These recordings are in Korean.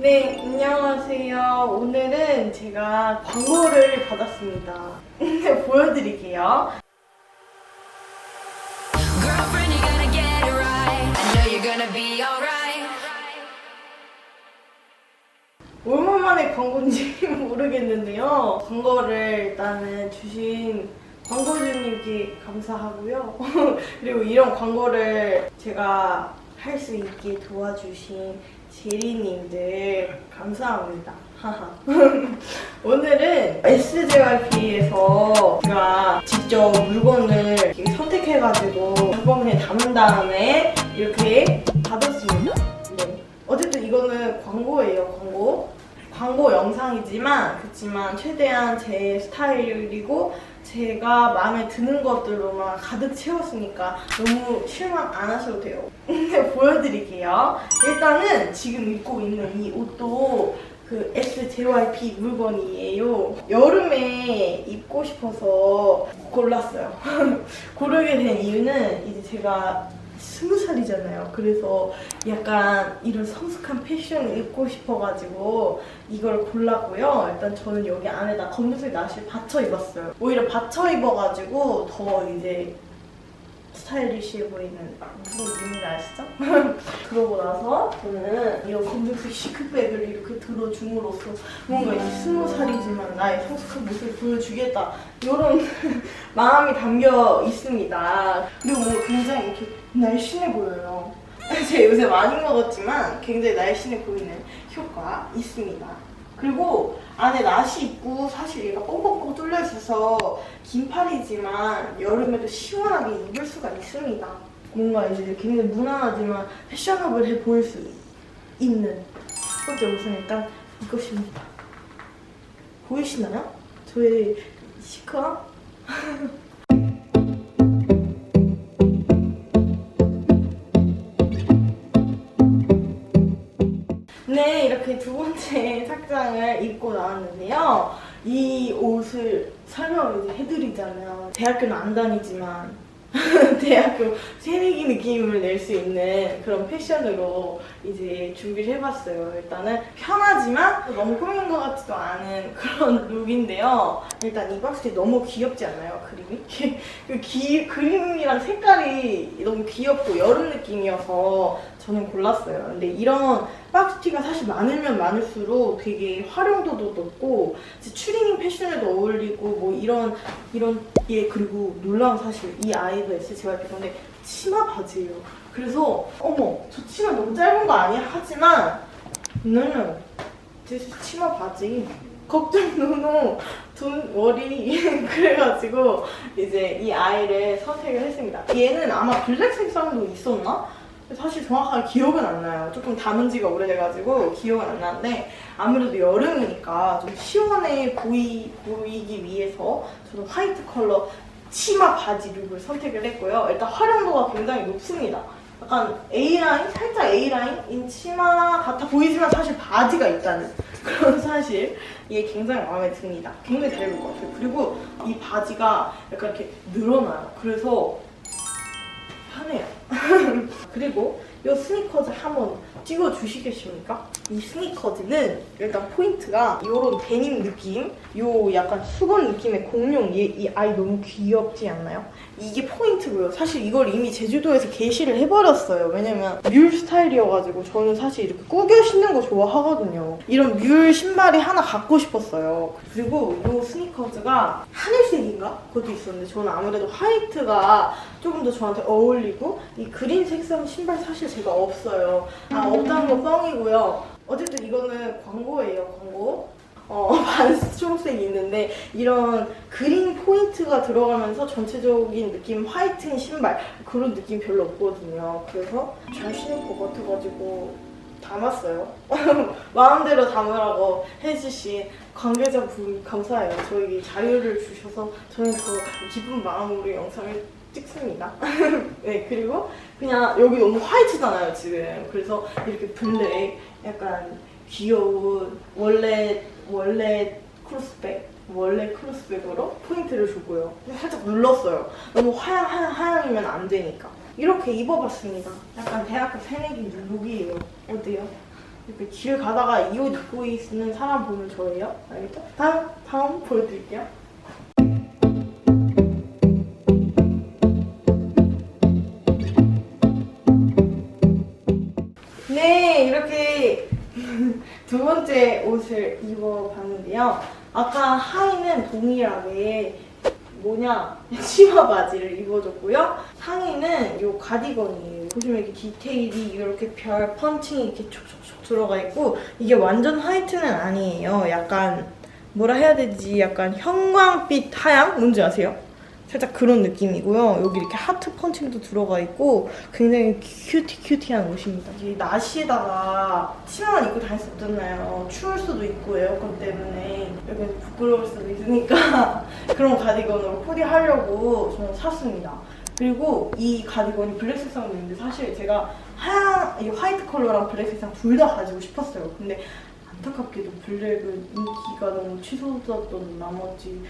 네, 안녕하세요. 오늘은 제가 광고를 받았습니다. 네, 보여드릴게요. 얼마만에 광고인지 모르겠는데요. 광고를 일단은 주신 광고주님께 감사하고요. 그리고 이런 광고를 제가 할 수 있게 도와주신 제리님들 감사합니다. 오늘은 SJYP에서 제가 직접 물건을 선택해가지고 작업에 담은 다음에 이렇게 받았습니다. 네. 어쨌든 이거는 광고예요, 광고. 광고 영상이지만, 그렇지만 최대한 제 스타일이고 제가 마음에 드는 것들로만 가득 채웠으니까 너무 실망 안 하셔도 돼요. 근데 보여드릴게요. 일단은 지금 입고 있는 이 옷도 그 SJYP 물건이에요. 여름에 입고 싶어서 골랐어요. 고르게 된 이유는 이제 제가 스무 살이잖아요. 그래서 약간 이런 성숙한 패션을 입고 싶어가지고 이걸 골랐고요. 일단 저는 여기 안에다 검은색 나시를 받쳐 입었어요. 오히려 받쳐 입어가지고 더 이제 스타일리시해 보이는 무슨 의미인지 아시죠? 그러고 나서 저는 이런 검정색 시크백을 이렇게 들어줌으로써 뭔가 이제 스무 살이지만 나의 성숙한 모습을 보여주겠다 이런 마음이 담겨 있습니다. 그리고 뭔가 굉장히 이렇게 날씬해 보여요. 제가 요새 많이 먹었지만 굉장히 날씬해 보이는 효과 있습니다. 그리고 안에 나시 입고 사실 얘가 뻥뻥뻥 뚫려 있어서 긴 팔이지만 여름에도 시원하게 입을 수가 있습니다. 뭔가 이제 굉장히 무난하지만 패셔너블해 보일 수 있는 첫 번째 옷은 일단 이것입니다. 보이시나요? 저의 시크함? 네, 이렇게 두 번째 착장을 입고 나왔는데요. 이 옷을 설명을 해드리자면 대학교는 안 다니지만 대학교 새내기 느낌을 낼 수 있는 그런 패션으로 이제 준비를 해봤어요. 일단은 편하지만 너무 꾸민 것 같지도 않은 그런 룩인데요. 일단 이 박스티 너무 귀엽지 않나요? 그림이? 그 기, 그림이랑 색깔이 너무 귀엽고 여름 느낌이어서 저는 골랐어요. 근데 이런 박스티가 사실 많으면 많을수록 되게 활용도도 높고 추리닝 패션에도 어울리고 뭐 이런 이런 예 그리고 놀라운 사실 이 아이도 SJYP 건데 치마 바지예요. 그래서 어머 저 치마 너무 짧은 거 아니야? 하지만 this is 치마 바지. 걱정 노노 돈 워리 그래가지고 이제 이 아이를 선택을 했습니다. 얘는 아마 블랙 색상도 있었나? 사실 정확하게 기억은 안 나요. 조금 담은 지가 오래돼가지고 기억은 안 나는데 아무래도 여름이니까 좀 시원해 보이, 보이기 위해서 저는 화이트 컬러 치마 바지 룩을 선택을 했고요. 일단 활용도가 굉장히 높습니다. 약간 A라인, 살짝 A라인인 치마 같아 보이지만 사실 바지가 있다는 그런 사실 이게 굉장히 마음에 듭니다. 굉장히 잘 입을 것 같아요. 그리고 이 바지가 약간 이렇게 늘어나요. 그래서 편해요. 그리고 이 스니커즈 한번 찍어 주시겠습니까? 이 스니커즈는 일단 포인트가 이런 데님 느낌, 요 약간 수건 느낌의 공룡 얘, 이 아이 너무 귀엽지 않나요? 이게 포인트고요. 사실 이걸 이미 제주도에서 게시를 해버렸어요. 왜냐면 뮬 스타일이어가지고 저는 사실 이렇게 꾸겨 신는 거 좋아하거든요. 이런 뮬 신발이 하나 갖고 싶었어요. 그리고 이 스니커즈가 하늘색인가? 그것도 있었는데 저는 아무래도 화이트가 조금 더 저한테 어울리고 이 그린 색상 신발 사실 제가 없어요. 아 없다는 건 뻥이고요. 어쨌든 이거는 광고예요, 광고. 어, 반스 초록색이 있는데 이런 그린 포인트가 들어가면서 전체적인 느낌 화이트인 신발 그런 느낌 별로 없거든요. 그래서 잘 신을 것 같아가지고 담았어요. 마음대로 담으라고 해주신 관계자분 감사해요. 저에게 자유를 주셔서 저는 더 기쁜 마음으로 영상을 찍습니다. 네, 그리고 그냥 여기 너무 화이트잖아요, 지금. 그래서 이렇게 블랙, 약간 귀여운, 원래, 원래 크로스백, 원래 크로스백으로 포인트를 주고요. 살짝 눌렀어요. 너무 하양, 하양, 하양이면 안 되니까. 이렇게 입어봤습니다. 약간 대학교 새내기 룩이에요. 어때요? 이렇게 길 가다가 이 옷 입고 있는 사람 보면 저예요. 알겠죠? 다음 다음 보여드릴게요. 번째 옷을 입어봤는데요. 아까 하의는 동일하게 뭐냐 치마 바지를 입어줬고요. 상의는 요 가디건이에요. 보시면 이렇게 디테일이 이렇게 별 펀칭이 이렇게 촉촉촉 들어가 있고 이게 완전 화이트는 아니에요. 약간 뭐라 해야 되지? 약간 형광빛 하양 뭔지 아세요? 살짝 그런 느낌이고요. 여기 이렇게 하트 펀칭도 들어가 있고 굉장히 큐티 큐티한 옷입니다. 이 날씨에다가 치마만 입고 다닐 수 없잖아요. 추울 수도 있고 에어컨 때문에 여기 부끄러울 수도 있으니까 그런 가디건으로 코디하려고 저는 샀습니다. 그리고 이 가디건이 블랙 색상도 있는데 사실 제가 하얀 이 화이트 컬러랑 블랙 색상 둘 다 가지고 싶었어요. 근데 안타깝게도 블랙은 인기가 너무 치솟았던 나머지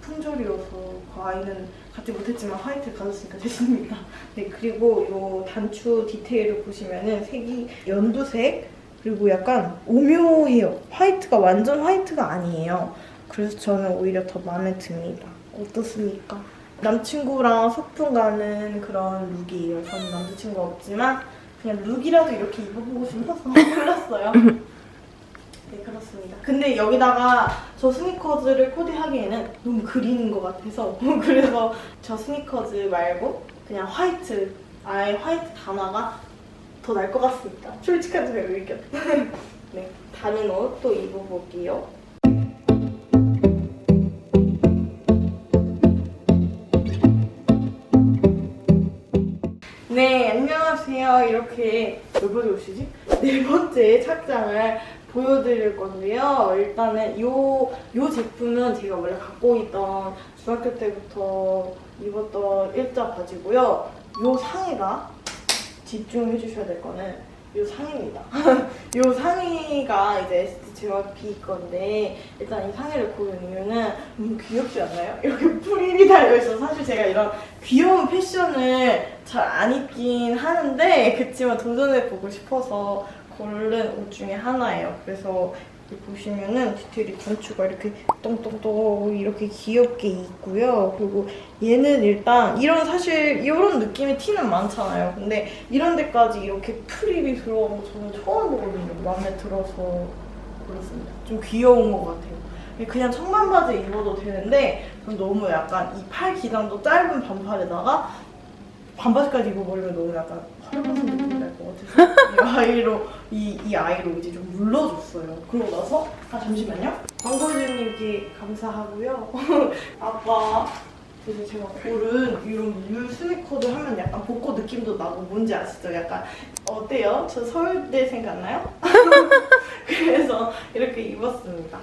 품절이어서 그 아이는 갖지 못했지만 화이트 가졌으니까 됐습니다. 네 그리고 이 단추 디테일을 보시면은 색이 연두색 그리고 약간 오묘해요. 화이트가 완전 화이트가 아니에요. 그래서 저는 오히려 더 마음에 듭니다. 어떻습니까? 남친구랑 소풍 가는 그런 룩이에요. 저는 남자친구 없지만 그냥 룩이라도 이렇게 입어보고 싶어서 골랐어요. 네 그렇습니다. 근데 여기다가 저 스니커즈를 코디하기에는 너무 그리는 것 같아서 그래서 저 스니커즈 말고 그냥 화이트 아예 화이트 단화가 더 날 것 같습니다. 솔직한 제 의견. 네 다른 옷 또 입어볼게요. 네, 안녕하세요. 이렇게 몇 번째 옷이지? 네 번째 착장을 보여드릴 건데요. 일단은 요, 요 제품은 제가 원래 갖고 있던 중학교 때부터 입었던 일자 바지고요. 요 상의가 집중해 주셔야 될 거는 요 상의입니다. 요 상의가 이제 ST JYP 건데 일단 이 상의를 고른 이유는 너무 귀엽지 않나요? 이렇게 프릴이 달려있어서 사실 제가 이런 귀여운 패션을 잘 안 입긴 하는데 그치만 도전해보고 싶어서 고른 옷 중에 하나예요. 그래서 보시면은 디테일이 단추가 이렇게 똥똥똥 이렇게 귀엽게 있고요. 그리고 얘는 일단 이런 사실 이런 느낌의 티는 많잖아요. 근데 이런 데까지 이렇게 프릴이 들어간 거 저는 처음 보거든요. 마음에 들어서 그렇습니다. 좀 귀여운 것 같아요. 그냥 청반 바지 입어도 되는데 전 너무 약간 이 팔 기장도 짧은 반팔에다가 반바지까지 입어버리면 너무 약간 헐벗은 느낌이 날 것 같아서 이 아이로 이, 이 아이로 이제 좀 물러줬어요. 그러고 나서 아 잠시만요. 광고주님께 감사하고요. 아빠 그래서 제가 고른 이런 물 스니커들 하면 약간 복고 느낌도 나고 뭔지 아시죠? 약간 어때요? 저 서울대 생각나요? 그래서 이렇게 입었습니다.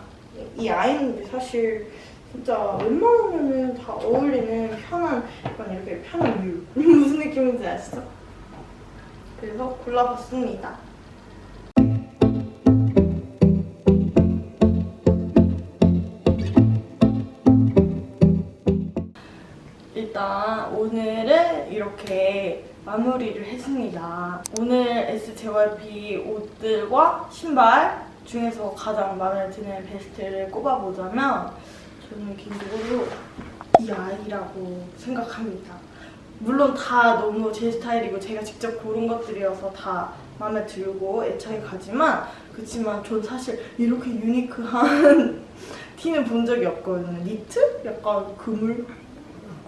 이 아이는 사실 진짜 웬만하면은 다 어울리는 편한 약간 이렇게 편한 뮤 무슨 느낌인지 아시죠? 그래서 골라봤습니다. 일단 오늘은 이렇게 마무리를 했습니다. 오늘 SJYP 옷들과 신발 중에서 가장 마음에 드는 베스트를 꼽아보자면 저는 개인적으로 이 아이라고 생각합니다. 물론 다 너무 제 스타일이고 제가 직접 고른 것들이어서 다 마음에 들고 애착이 가지만 그렇지만 전 사실 이렇게 유니크한 티는 본 적이 없거든요. 니트? 약간 그물?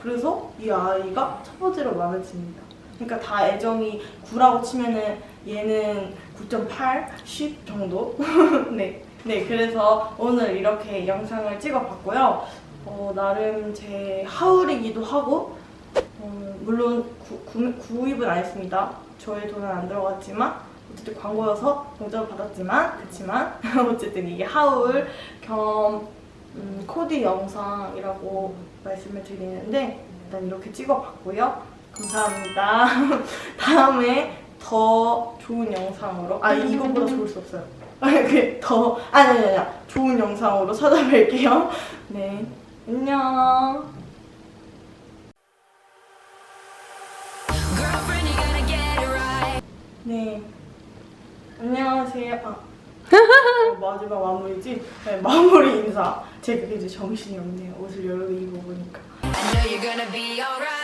그래서 이 아이가 첫 번째로 마음에 듭니다. 그러니까 다 애정이 9라고 치면은 얘는 9.8, 10 정도? 네. 네, 그래서 오늘 이렇게 영상을 찍어봤고요. 어, 나름 제 하울이기도 하고, 어, 물론 구, 구, 구 입은 안 했습니다. 저의 돈은 안 들어갔지만, 어쨌든 광고여서 공짜로 받았지만, 그렇지만, 어쨌든 이게 하울 겸 음, 코디 영상이라고 말씀을 드리는데, 일단 이렇게 찍어봤고요. 감사합니다. 다음에 더 좋은 영상으로, 아, 이거보다 좋을 수 없어요. 그 더, 아니, 아니, 아니, 좋은 영상으로 찾아뵐게요. 네. 안녕. 네. 안녕하세요. 아, 어, 마지막 마무리지? 네, 마무리 인사. 제가 이제 정신이 없네요. 옷을 여러 개 입어보니까. I know you're gonna be alright.